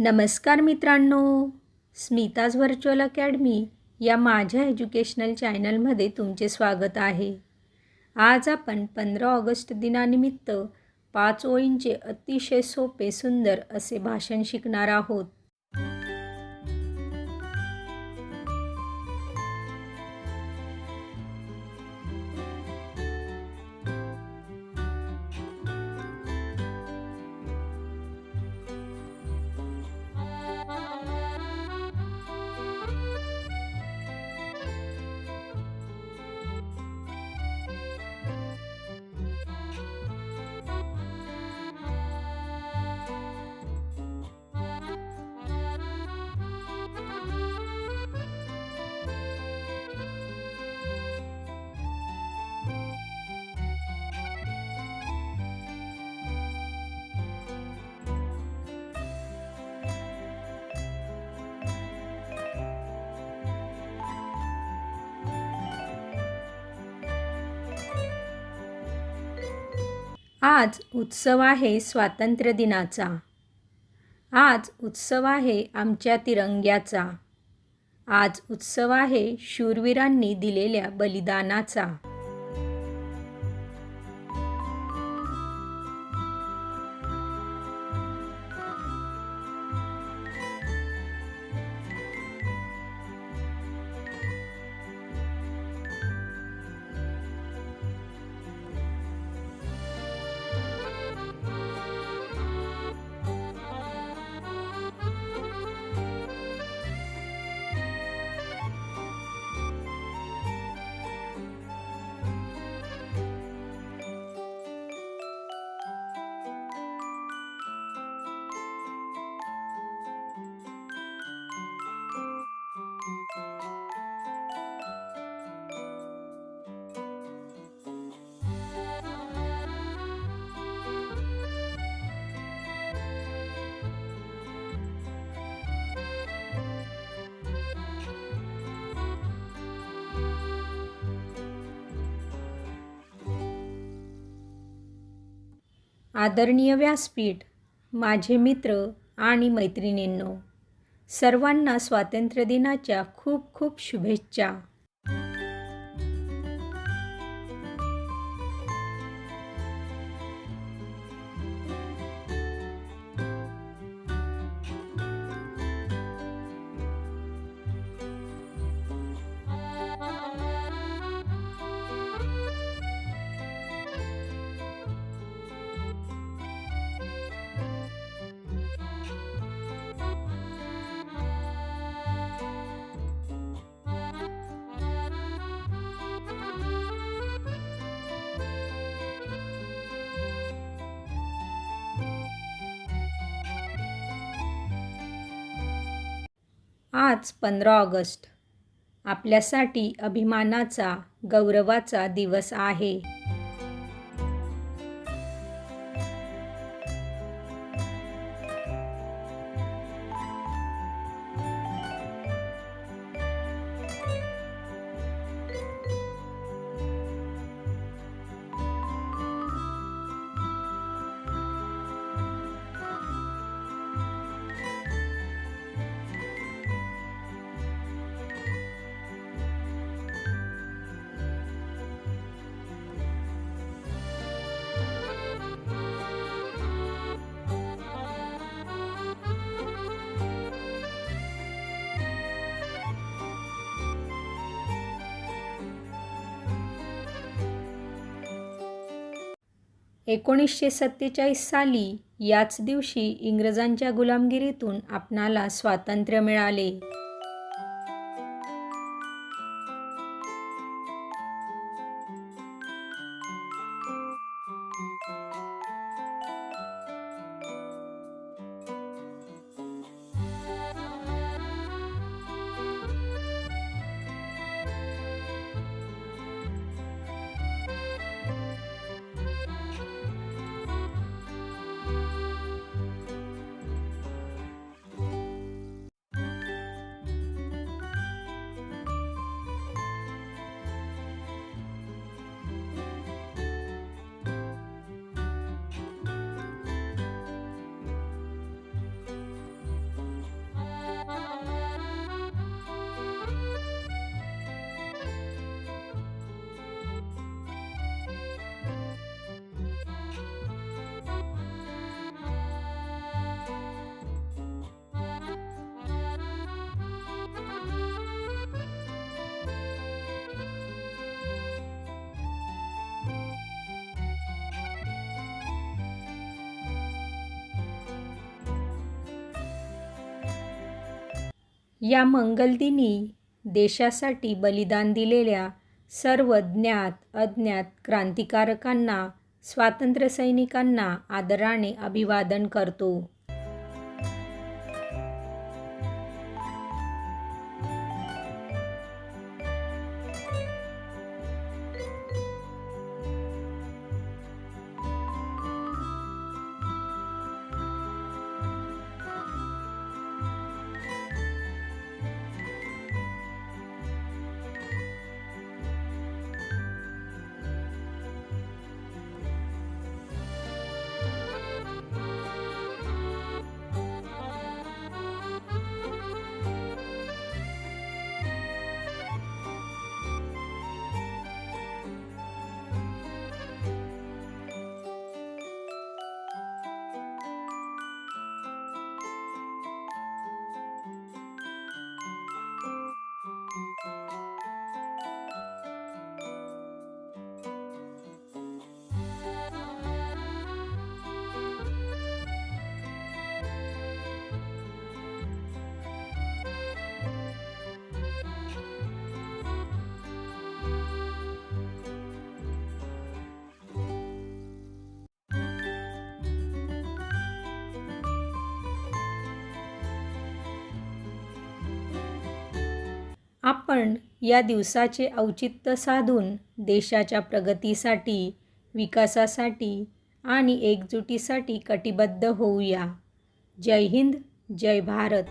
नमस्कार मित्रांनो Smita's virtual academy या माझ्या एज्युकेशनल चॅनलमध्ये तुमचे स्वागत आहे. आज आपण पंधरा ऑगस्ट दिनानिमित्त पाच ओळींचे अतिशय सोपे सुंदर असे भाषण शिकणार आहोत. आज उत्सव आहे स्वातंत्र्य दिनाचा. आज उत्सव आहे आमच्या तिरंग्याचा. आज उत्सव आहे शूरवीरांनी दिलेल्या बलिदानाचा. आदरणीय व्यासपीठ माझे मित्र आणि मैत्रिणींनो सर्वांना स्वातंत्र्यदिनाच्या खूप खूप शुभेच्छा. आज पंधरा ऑगस्ट. आपल्यासाठी अभिमानाचा गौरवाचा दिवस आहे. एकोणीसशे सत्तेचाळीस साली याच दिवशी इंग्रजांच्या गुलामगिरीतून आपणाला स्वातंत्र्य मिळाले. या मंगलदिनी देशासाठी बलिदान दिलेल्या सर्व ज्ञात अज्ञात क्रांतिकारकांना स्वातंत्र्यसैनिकांना आदराने अभिवादन करतो. आपण या दिवसाचे औचित्य साधून देशाच्या प्रगतीसाठी विकासासाठी आणि एकजुटीसाठी कटिबद्ध होऊया. जय हिंद जय भारत.